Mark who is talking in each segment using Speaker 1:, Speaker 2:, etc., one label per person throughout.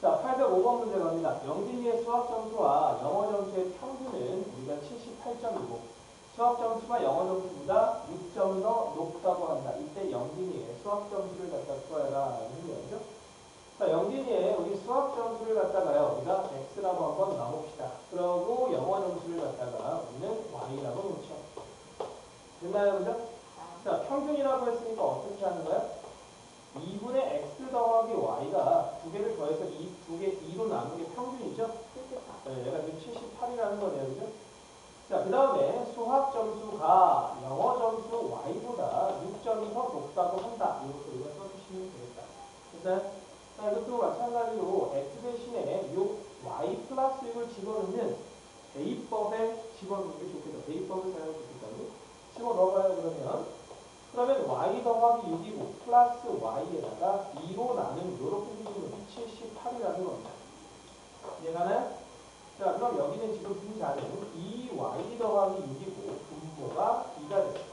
Speaker 1: 자, 805번 문제 갑니다. 영진이의 수학 점수와 영어 점수의 평균은 우리가 78점이고 수학 점수가 영어 점수보다 6점 더 높다고 한다. 이때 영진이의 수학 점수를 갖다 구하라 라는 거죠. 자, 영진이의 우리 수학 점수를 갖다가요. 우리가 x라고 한번 놔봅시다. 그러고 영어 점수를 갖다가 우리는 y라고 놓죠. 됐나요, 그죠? 자, 평균이라고 했으니까 어떻게 하는 거야? 2분의 x 더하기 y가 두 개를 더해서 이두개 2로 나눈 게 평균이죠? 네, 얘가 지금 78이라는 거네요, 그죠? 자, 그 다음에 수학 점수가 영어 점수 y보다 6점이 더 높다고 한다. 이것도 우리가 써주시면 되겠다. 됐어요? 자, 이것도 마찬가지로 x 대신에 요 y 플러스 6을 집어넣으면 대입법에 집어넣는 게 좋겠다. 대입법을 그러면. 그러면 y 더하기 6이고 플러스 y에다가 2로 나눈 요렇게 해주면 78이라는 겁니다. 이해가나요? 자 그럼 여기는 지금 분자는 2y 더하기 6이고 분모가 2가 돼요.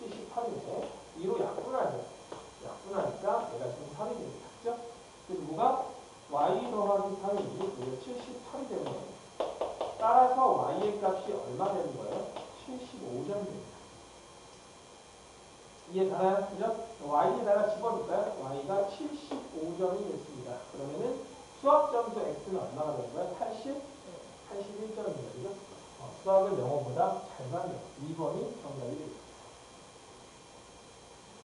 Speaker 1: 78이네. 2로 약분하죠. 약분하니까 얘가 지금 3이 됩니다. 그죠? 그래서 뭐가 y 더하기 3이 이게 78이 되는 거예요. 따라서 y의 값이 얼마 되는 거예요? 75점 됩니다. 이해가나요? 그죠? y에다가 집어넣을까요? y가 75점이 됐습니다. 그러면은 수학 점수 x는 얼마가 되는 거예요? 80? 81점입니다. 그죠? 어, 수학을 영어보다 잘 가네요. 2번이 정답이 되겠습니다.